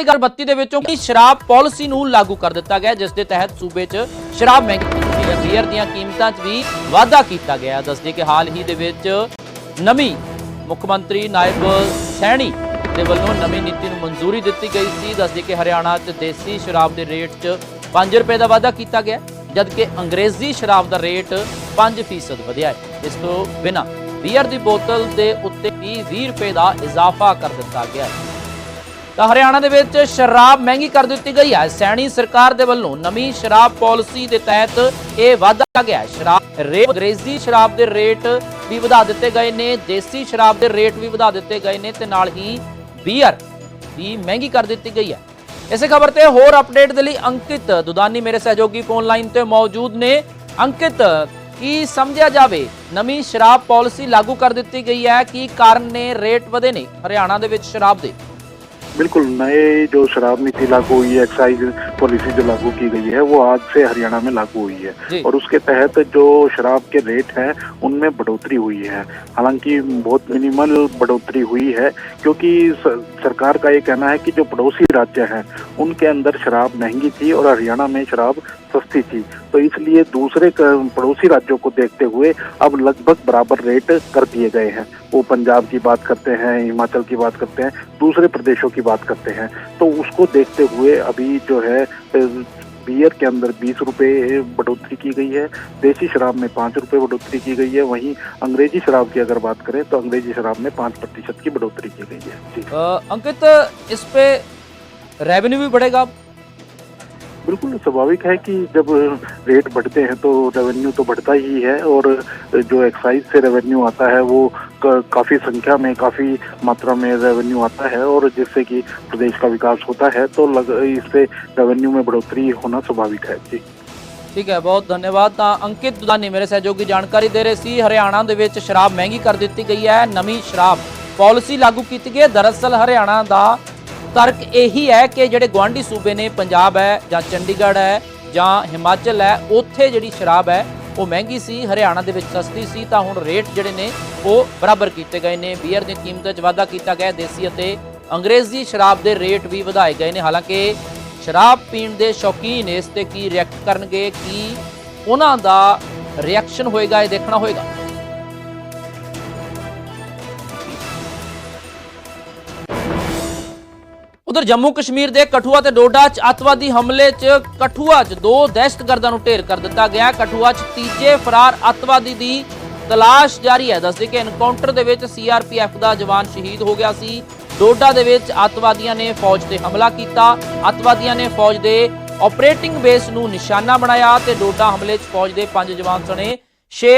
ਵਾਲੀ ਗੱਲ 32 ਦੇ ਵਿੱਚੋਂ ਕਿ ਸ਼ਰਾਬ ਪਾਲਿਸੀ ਨੂੰ ਲਾਗੂ ਕਰ ਦਿੱਤਾ ਗਿਆ, ਜਿਸ ਦੇ ਤਹਿਤ ਸੂਬੇ 'ਚ ਸ਼ਰਾਬ ਮਹਿੰਗੀ ਕੀਤੀ ਬੀਅਰ ਦੀਆਂ ਕੀਮਤਾਂ 'ਚ ਵੀ ਵਾਧਾ ਕੀਤਾ ਗਿਆ। ਦੱਸਦੇ ਕਿ ਹਾਲ ਹੀ ਦੇ ਵਿੱਚ ਨਵੀਂ ਮੁੱਖ ਮੰਤਰੀ ਨਾਇਬ ਸੈਣੀ ਦੇ ਵੱਲੋਂ ਨਵੀਂ ਨੀਤੀ ਨੂੰ ਮਨਜ਼ੂਰੀ ਦਿੱਤੀ ਗਈ ਸੀ। ਦੱਸਦੇ ਕਿ ਹਰਿਆਣਾ 'ਚ ਦੇਸੀ ਸ਼ਰਾਬ ਦੇ ਰੇਟ 'ਚ 5 ਰੁਪਏ ਦਾ ਵਾਧਾ ਕੀਤਾ ਗਿਆ, ਜਦਕਿ ਅੰਗਰੇਜ਼ੀ ਸ਼ਰਾਬ ਦਾ ਰੇਟ 5% ਵਧਿਆ ਹੈ। ਇਸ ਤੋਂ ਬਿਨਾਂ ਬੀਅਰ ਦੀ ਬੋਤਲ ਦੇ ਉੱਤੇ ਵੀ 20 ਰੁਪਏ ਦਾ ਇਜ਼ਾਫਾ ਕਰ ਦਿੱਤਾ ਗਿਆ ਹੈ। ਤਾਂ ਹਰਿਆਣਾ ਦੇ ਵਿੱਚ ਸ਼ਰਾਬ ਮਹਿੰਗੀ ਕਰ ਦਿੱਤੀ ਗਈ ਹੈ। ਸੈਣੀ ਸਰਕਾਰ ਦੇ ਵੱਲੋਂ ਨਵੀਂ ਸ਼ਰਾਬ ਪਾਲਿਸੀ ਦੇ ਤਹਿਤ ਇਹ ਵਾਧਾ ਗਿਆ ਸ਼ਰਾਬ ਰੇਟ, ਅੰਗਰੇਜ਼ੀ ਸ਼ਰਾਬ ਦੇ ਰੇਟ ਵੀ ਵਧਾ ਦਿੱਤੇ ਗਏ ਨੇ, ਦੇਸੀ ਸ਼ਰਾਬ ਦੇ ਰੇਟ ਵੀ ਵਧਾ ਦਿੱਤੇ ਗਏ ਨੇ ਤੇ ਨਾਲ ਹੀ ਬੀਅਰ ਵੀ ਮਹਿੰਗੀ ਕਰ ਦਿੱਤੀ ਗਈ ਹੈ। ਇਸੇ ਖਬਰ ਤੇ ਹੋਰ ਅਪਡੇਟ ਦੇ ਲਈ ਅੰਕਿਤ ਦੁਦਾਨੀ ਮੇਰੇ ਸਹਿਯੋਗੀ ਫੋਨ ਲਾਈਨ ਤੇ ਮੌਜੂਦ ਨੇ। ਅੰਕਿਤ, ਕੀ ਸਮਝਿਆ ਜਾਵੇ, ਨਵੀਂ ਸ਼ਰਾਬ ਪਾਲਿਸੀ ਲਾਗੂ ਕਰ ਦਿੱਤੀ ਗਈ ਹੈ? ਕੀ ਕਾਰਨ ਨੇ? ਰੇਟ ਵਧੇ ਨੇ ਹਰਿਆਣਾ ਦੇ ਵਿੱਚ ਸ਼ਰਾਬ ਦੇ। बिल्कुल नए जो शराब नीति लागू हुई है एक्साइज पॉलिसी जो लागू की गई है वो आज से हरियाणा में लागू हुई है। और उसके तहत जो शराब के रेट हैं उनमें बढ़ोतरी हुई है। हालाँकि बहुत मिनिमल बढ़ोतरी हुई है क्योंकि सरकार का ये कहना है कि जो पड़ोसी राज्य हैं उनके अंदर शराब महँगी थी और हरियाणा में शराब सस्ती थी। तो इसलिए दूसरे पड़ोसी राज्यों को देखते हुए अब लगभग बराबर रेट कर दिए गए हैं। वो पंजाब की बात करते हैं हिमाचल की बात करते हैं दूसरे प्रदेशों की बात करते हैं तो उसको देखते हुए अभी जो है, बियर के अंदर बीस रुपये बढ़ोतरी की गई है, देसी शराब में पाँच रुपये बढ़ोतरी की गई है, वहीं अंग्रेज़ी शराब की अगर बात करें तो अंग्रेज़ी शराब में पाँच प्रतिशत की बढ़ोतरी की गई है। जी। अंकित, इस पे रेवेन्यू भी बढ़ेगा? बिल्कुल स्वाभाविक है कि जब रेट बढ़ते हैं तो रेवेन्यू तो बढ़ता ही है और जो एक्साइज से रेवेन्यू आता है वो क- काफी संख्या में काफी मात्रा में रेवेन्यू आता है और जिससे कि प्रदेश का विकास होता है तो लग, इससे रेवेन्यू में बढ़ोतरी होना स्वाभाविक है जी ਠੀਕ ਹੈ ਬਹੁਤ ਧੰਨਵਾਦ ਤਾਂ ਅੰਕਿਤ ਦੁਦਾਨੀ ਮੇਰੇ ਸਹਿਯੋਗੀ ਜਾਣਕਾਰੀ ਦੇ ਰਹੇ ਸੀ ਹਰਿਆਣਾ ਦੇ ਵਿੱਚ ਸ਼ਰਾਬ ਮਹਿੰਗੀ ਕਰ ਦਿੱਤੀ ਗਈ ਹੈ ਨਵੀਂ ਸ਼ਰਾਬ ਪਾਲਿਸੀ ਲਾਗੂ ਕੀਤੀ ਗਈ ਹੈ ਦਰਅਸਲ ਹਰਿਆਣਾ ਦਾ ਤਰਕ ਇਹੀ ਹੈ ਕਿ ਜਿਹੜੇ ਗਵਾਂਢੀ ਸੂਬੇ ਨੇ, ਪੰਜਾਬ ਹੈ ਜਾਂ ਚੰਡੀਗੜ੍ਹ ਹੈ ਜਾਂ ਹਿਮਾਚਲ ਹੈ, ਉੱਥੇ ਜਿਹੜੀ ਸ਼ਰਾਬ ਹੈ ਉਹ ਮਹਿੰਗੀ ਸੀ, ਹਰਿਆਣਾ ਦੇ ਵਿੱਚ ਸਸਤੀ ਸੀ, ਤਾਂ ਹੁਣ ਰੇਟ ਜਿਹੜੇ ਨੇ ਉਹ ਬਰਾਬਰ ਕੀਤੇ ਗਏ ਨੇ। ਬੀਅਰ ਦੀ ਕੀਮਤ 'ਚ ਵਾਧਾ ਕੀਤਾ ਗਿਆ ਦੇਸੀ ਅਤੇ ਅੰਗਰੇਜ਼ੀ ਸ਼ਰਾਬ ਦੇ ਰੇਟ ਵੀ ਵਧਾਏ ਗਏ ਨੇ। ਹਾਲਾਂਕਿ ਸ਼ਰਾਬ ਪੀਣ ਦੇ ਸ਼ੌਕੀਨ ਇਸ ਤੇ ਕੀ ਰਿਐਕਟ ਕਰਨਗੇ, ਕੀ ਉਹਨਾਂ ਦਾ ਰਿਐਕਸ਼ਨ ਹੋਏਗਾ, ਇਹ ਦੇਖਣਾ ਹੋਏਗਾ। ਉਧਰ ਜੰਮੂ ਕਸ਼ਮੀਰ ਦੇ ਕਠੂਆ ਤੇ ਡੋਡਾ 'ਚ ਅੱਤਵਾਦੀ ਹਮਲੇ 'ਚ ਕਠੂਆ 'ਚ ਦੋ ਦਹਿਸ਼ਤਗਰਦਾਂ ਨੂੰ ਢੇਰ ਕਰ ਦਿੱਤਾ ਗਿਆ। ਕਠੂਆ 'ਚ ਤੀਜੇ ਫਰਾਰ ਅੱਤਵਾਦੀ ਦੀ ਤਲਾਸ਼ ਜਾਰੀ ਹੈ। ਦੱਸਦੇ ਕਿ ਐਨਕਾਊਂਟਰ ਦੇ ਵਿੱਚ ਸੀਆਰਪੀਐਫ ਦਾ ਜਵਾਨ ਸ਼ਹੀਦ ਹੋ ਗਿਆ ਸੀ। ਡੋਡਾ ਦੇ ਵਿੱਚ ਅੱਤਵਾਦੀਆਂ ਨੇ ਫੌਜ ਤੇ ਹਮਲਾ ਕੀਤਾ। ਅੱਤਵਾਦੀਆਂ ਨੇ ਫੌਜ ਦੇ ਆਪਰੇਟਿੰਗ ਬੇਸ ਨੂੰ ਨਿਸ਼ਾਨਾ ਬਣਾਇਆ ਤੇ ਡੋਡਾ ਹਮਲੇ 'ਚ ਫੌਜ ਦੇ ਪੰਜ ਜਵਾਨ ਸਣੇ 6